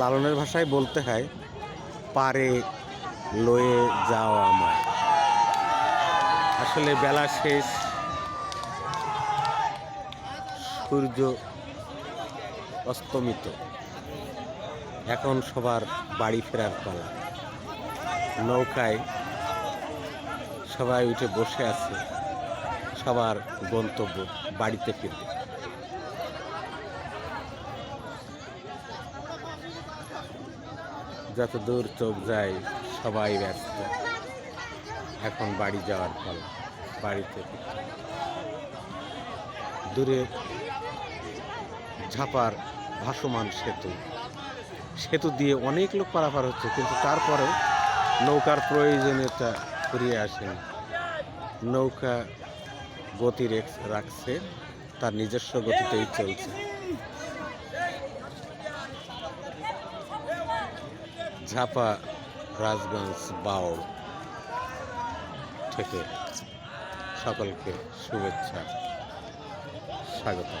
লালনের ভাষায় বলতে হয়, পারে লয়ে যাও আমার আসলে বেলা শেষ। সূর্য অস্তমিত। এখন সবার বাড়ি ফেরার পালা। নৌকায় সবাই উঠে বসে আছে। সবার গন্তব্য বাড়িতে ফিরবে। যত দূর চোখ যায়, সবাই ব্যস্ত। এখন বাড়ি যাওয়ার ফল, বাড়িতে দূরে ঝাপার ভাসমান সেতু। সেতু দিয়ে অনেক লোক পারাপার হচ্ছে, কিন্তু তারপরে নৌকার প্রয়োজনীয়তা ফুরিয়ে আসেনি। নৌকা গতি রেখ- রাখছে, তার নিজস্ব গতিতেই চলছে। ঝাপা রাজগঞ্জ বাউল থেকে সকলকে শুভেচ্ছা স্বাগত